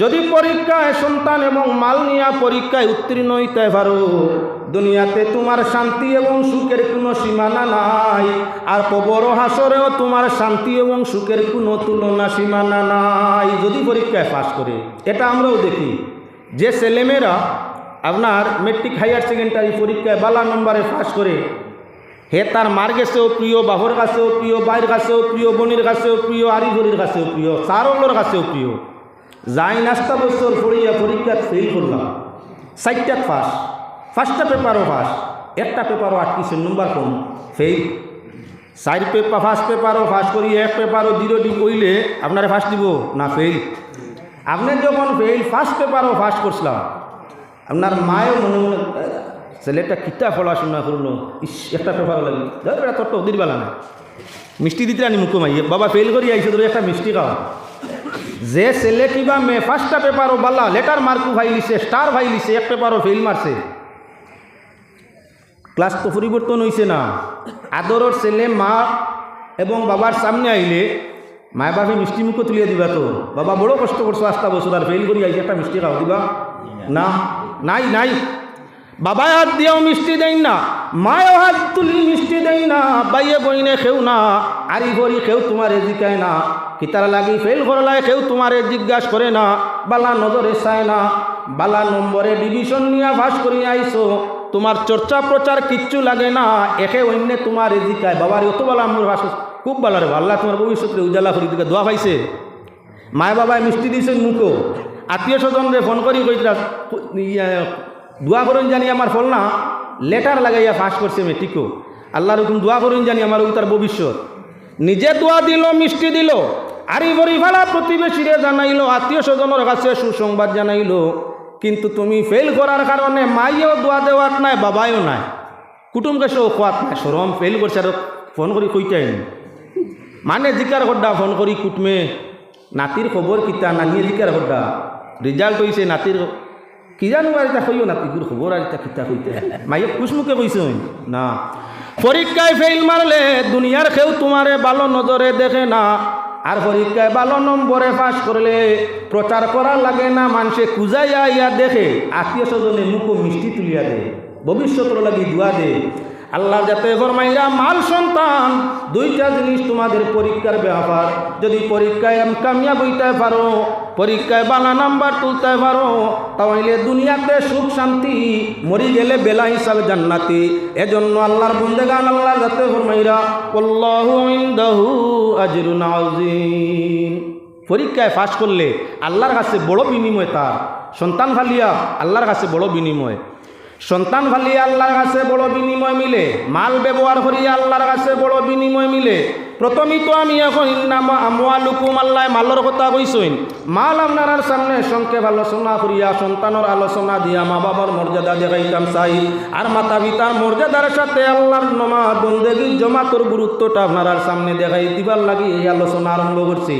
যদি পরীক্ষায় সন্তান এবং মাল নিয়া পরীক্ষায় উত্তীর্ণ হইতে পারো, দুনিয়াতে তোমার শান্তি এবং সুখের কোনো সীমানা নাই, আর কবর হাসরেও তোমার শান্তি এবং সুখের কোনো তুলনা সীমানা নাই, যদি পরীক্ষায় পাশ করে। এটা আমরাও দেখি। যে ছেলেমেয়েরা আপনার মেট্রিক হায়ার সেকেন্ডারি পরীক্ষায় বালা নম্বরে পাশ করে, হে তার মার কাছেও প্রিয় বাহর কাছেও প্রিয় বাইর কাছেও প্রিয়, বোনের কাছেও প্রিয় আরিফরির কাছেও প্রিয়, সারল্যর কাছেও প্রিয় যাই নাস্তা বছর পড়িয়া পরীক্ষাত ফেল করলাম। চারটাত ফাঁস। ফার্স্টটা পেপারও ফাঁস। একটা পেপারও আটকিছে নম্বর কম। ফেল চার পেপার ফার্স্ট পেপারও ফাঁস করি, এক পেপারও জিরো ডি কইলে আপনারা ফার্স্ট দিব না ফেল আপনি যখন ফেল ফার্স্ট পেপারও ফার্স্ট করছিলাম। আপনার মায়ও মনে মনে ছেলেটা কিতা পড়াশোনা করল? ইস, একটা পেপার লাগল। ধর বেটা, তোর তো ওদের না। মিষ্টি দিতে আনি মুখো মাইয়ে। বাবা ফেল করি আইসে তোর একটা মিষ্টি খাওয়া। যে ছেলে কিবা মে ফার্স্টটা পেপারও বালা লেটার মার্কু ভাই লিছে স্টার ভাই লিছে এক পেপারও ফেল মারছে। ক্লাস তো পরিবর্তন হয়েছে না। আদরের ছেলে, মা এবং বাবার সামনে আইলে মায় বাপে মিষ্টি মুখো তুলিয়ে দিবা তো। বাবা বড় কষ্ট করছ আস্তা বছর আর ফেল করি আইসে একটা মিষ্টি খাওয়া দিবা। না, নাই নাই। বাবায় হাত দিয়েও মিষ্টি দেন না, মায়ও হাত তুলি মিষ্টি দেন না, বাইয়ে বইনে খেও না, আরি ভরি খেউ তোমারে জিকায় না, কিতার লাগি ফেল করলায় কেউ তোমারে জিজ্ঞাসা করে না, বালা নজরে চায় না, বালা নম্বরে ডিভিশন নিয়ে ভাস করি আইসো, তোমার চর্চা প্রচার কিচ্ছু লাগে না, একে অন্য তোমার জিকায়, বাবার অত বলা আমার ভাস খুব ভালো রে, আল্লাহ তোমার ভবিষ্যতে উজালা করি দিকে দোয়া পাইছে। মায় বাবায় মিষ্টি দিছে মুখো, আত্মীয় স্বজনরে ফোন করি কইতরা দোয়া করুন জানি আমার ফল না লেটার লাগাইয়া ফাঁস করছে মেট্রিকও আল্লাহর হুকুম, দোয়া করুন জানি আমার তার ভবিষ্যৎ। নিজে দোয়া দিল, মিষ্টি দিল, আরি বরি ফালা প্রতিবেশীরে জানাইলো, আত্মীয় স্বজনের কাছে সুসংবাদ জানাইলো। কিন্তু তুমি ফেল করার কারণে মাইও দোয়া দেওয়াত নাই বাবাইও নাই। কুটুম কাছেও খোয়াত নাই, সরম ফেল করছে আর ফোন করি কইটাই মানে জিকার গড্ডা, ফোন করি কুটমে। নাতির খবর কিতা, নানিয়ে জিকার গড্ডা। রেজাল্ট হয়েছে নাতির কি জানো আর এটা কইও নাতিগুর খবর আর এটা কিতা কইতে মাইয়ে খুশমুখে কইছো না। পরীক্ষায় ফেল মারলে দুনিয়ার কেউ তোমারে ভালো নজরে দেখে না। আর পরীক্ষায় ভালো নম্বরে পাশ করলে প্রচার করা লাগে না মানুষে কুজাইয়া ইয়া দেখে। আত্মীয় স্বজনে মুখ মিষ্টি তুলিয়া দে। ভবিষ্যতের লাগি দুয়া দে। আল্লাহ যাতে ফরমাইরা মাল সন্তান, দুইটা জিনিস তোমাদের পরীক্ষার ব্যাপার। যদি পরীক্ষায় কামিয়াব হইতে পারো, পরীক্ষায় বালা নাম্বার তুলতে পারো, তাহলে দুনিয়াতে সুখ শান্তি, মরি গেলে বেলা হিসাবে জান্নাতি। এজন্য আল্লাহর বুন্দেগান আল্লাহর যাতে ফরমাইরা, আল্লাহু ইনদাহু আজরুন পরীক্ষায় পাশ করলে আল্লাহর কাছে বড় বিনিময় তার। সন্তান ফালিয়া আল্লাহর কাছে বড় বিনিময়। সন্তান ফালিয়া আল্লাহর কাছে বড় বিনিময় মিলে, মাল ব্যবহার করিয়া আল্লাহর কাছে বড় বিনিময় মিলে। প্রথমেই তো আমি এখন ইন্নামা আল্লাহ মালর কথা কইসইন। মাল আপনার সামনে সংক্ষেপ আলোচনা করিয়া, সন্তানের আলোচনা দিয়া মা বাবার মর্যাদা দেখাইতাম চাই। আর মাতা পিতার মর্যাদার সাথে আল্লাহর নমা বন্দেগীর জমাতর গুরুত্বটা আপনার সামনে দেখাই দিবার লাগি এই আলোচনা আরম্ভ করছি।